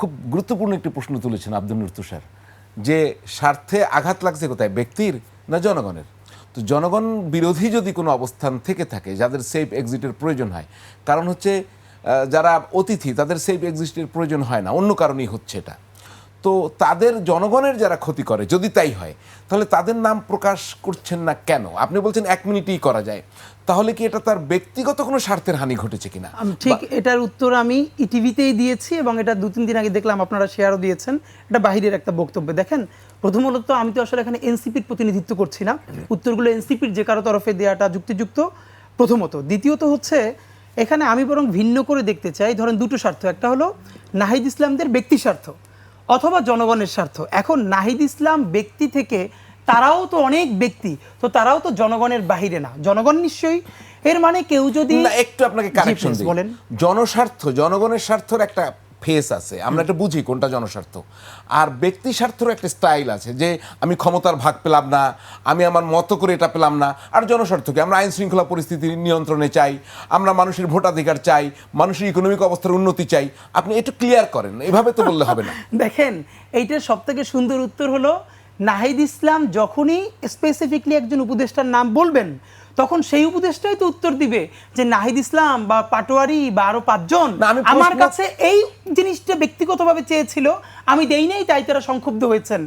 খুব গুরুত্বপূর্ণ একটি প্রশ্ন তুলেছেন আব্দুল নুর তুষার, যে স্বার্থে আঘাত লাগছে কোথায়? ব্যক্তির না জনগণের? তো জনগণ বিরোধী যদি কোনো অবস্থান থেকে থাকে, যাদের সেফ এক্সিটের প্রয়োজন হয়, কারণ হচ্ছে যারা অতিথি, তাদের সেফ এক্সিটের প্রয়োজন হয় না, অন্য কারণেই হচ্ছে এটা। তো তাদের জনগণের যারা ক্ষতি করে যদি তাই হয় তাহলে তাদের নাম প্রকাশ করছেন না কেন? আপনি বলছেন এক মিনিটেই করা যায়। তাহলে কি এটা তার ব্যক্তিগত কোনো স্বার্থের হানি ঘটেছে কিনা? ঠিক এটার উত্তর আমি ইটিভিতেই দিয়েছি এবং এটা দু তিন দিন আগে দেখলাম আপনারা শেয়ারও দিয়েছেন। এটা বাহিরের একটা বক্তব্য। দেখেন প্রথমত আমি তো আসলে এখানে এনসিপির প্রতিনিধিত্ব করছি না। উত্তরগুলো এনসিপির যে কারও তরফে দেওয়াটা যুক্তিযুক্ত। প্রথমত। দ্বিতীয়ত হচ্ছে এখানে আমি বরং ভিন্ন করে দেখতে চাই। ধরেন দুটো স্বার্থ। একটা হলো নাহিদ ইসলামদের ব্যক্তি স্বার্থ। অথবা জনগণের স্বার্থ। এখন নাহিদ ইসলাম ব্যক্তি থেকে তারাও তো অনেক ব্যক্তি তো তারাও তো জনগণের বাহিরে না। জনগণ নিশ্চয়ই এর মানে কেউ যদি একটু আপনাকে কারেকশন বলেন। জনস্বার্থ জনগণের স্বার্থের একটা ফেস আছে আমরা এটা বুঝি কোনটা জনস্বার্থ। আর ব্যক্তি স্বার্থের একটা স্টাইল আছে যে আমি ক্ষমতার ভাগ পেলাম না আমি আমার মতো করে এটা পেলাম না। আর জনস্বার্থকে আমরা আইন শৃঙ্খলা পরিস্থিতি নিয়ন্ত্রণে চাই আমরা মানুষের ভোটাধিকার চাই মানুষের ইকোনমিক অবস্থার উন্নতি চাই। আপনি একটু ক্লিয়ার করেন এভাবে তো বললে হবে না। দেখেন এইটার সব থেকে সুন্দর উত্তর হলো নাহিদ ইসলাম যখনই স্পেসিফিকলি একজন উপদেষ্টার নাম বলবেন তখন সেই উপদেষ্টাই তো উত্তর দিবে যে নাহিদ ইসলাম বা পাটোয়ারি বা আরও পাঁচজন আমার কাছে এই জিনিসটা ব্যক্তিগতভাবে চেয়েছিল। আমি দেই নাই তাই তারা সংক্ষুব্ধ হয়েছেন।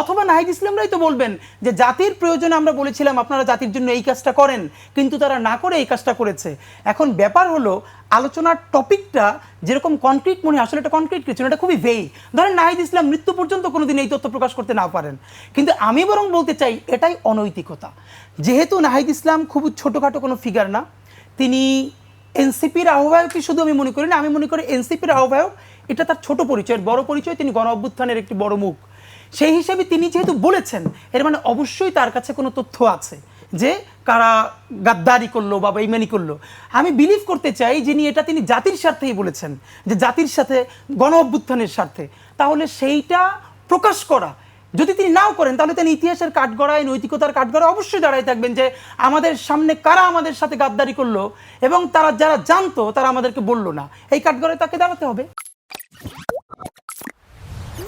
অথবা নাহিদ ইসলামরাই তো বলবেন যে জাতির প্রয়োজনে আমরা বলেছিলাম আপনারা জাতির জন্য এই কাজটা করেন কিন্তু তারা না করে এই কাজটা করেছে। এখন ব্যাপার হলো আলোচনার টপিকটা যেরকম কনক্রিট মনে হয় আসলে এটা কনক্রিট কিছু না এটা খুবই ভেই ধরেন নাহিদ ইসলাম মৃত্যু পর্যন্ত কোনোদিন এই তথ্য প্রকাশ করতে না পারেন। কিন্তু আমি বরং বলতে চাই এটাই অনৈতিকতা। যেহেতু নাহিদ ইসলাম খুব ছোটোখাটো কোনো ফিগার না। তিনি এনসিপির আহ্বায়কই শুধু আমি মনে করি না, আমি মনে করি এনসিপির আহ্বায়ক, এটা তার ছোট পরিচয়, বড় পরিচয়, তিনি গণ অভ্যুত্থানের একটি বড় মুখ। সেই হিসাবে তিনি যেহেতু বলেছেন, এর মানে অবশ্যই তার কাছে কোনো তথ্য আছে যে কারা গাদ্দারি করল বা বেইমানি করল। আমি বিলিভ করতে চাই যিনি, এটা তিনি জাতির স্বার্থেই বলেছেন, যে জাতির সাথে গণ অভ্যুত্থানের স্বার্থে। তাহলে সেইটা প্রকাশ করা যদি তিনি নাও করেন, তাহলে তিনি ইতিহাসের কাঠগড়ায়, নৈতিকতার কাঠগড়ায় অবশ্যই দাঁড়ায় থাকবেন যে আমাদের সামনে কারা আমাদের সাথে গাদ্দারি করল এবং তারা যারা জানতো তারা আমাদেরকে বলল না। এই কাঠগড়ায় তাকে দাঁড়াতে হবে।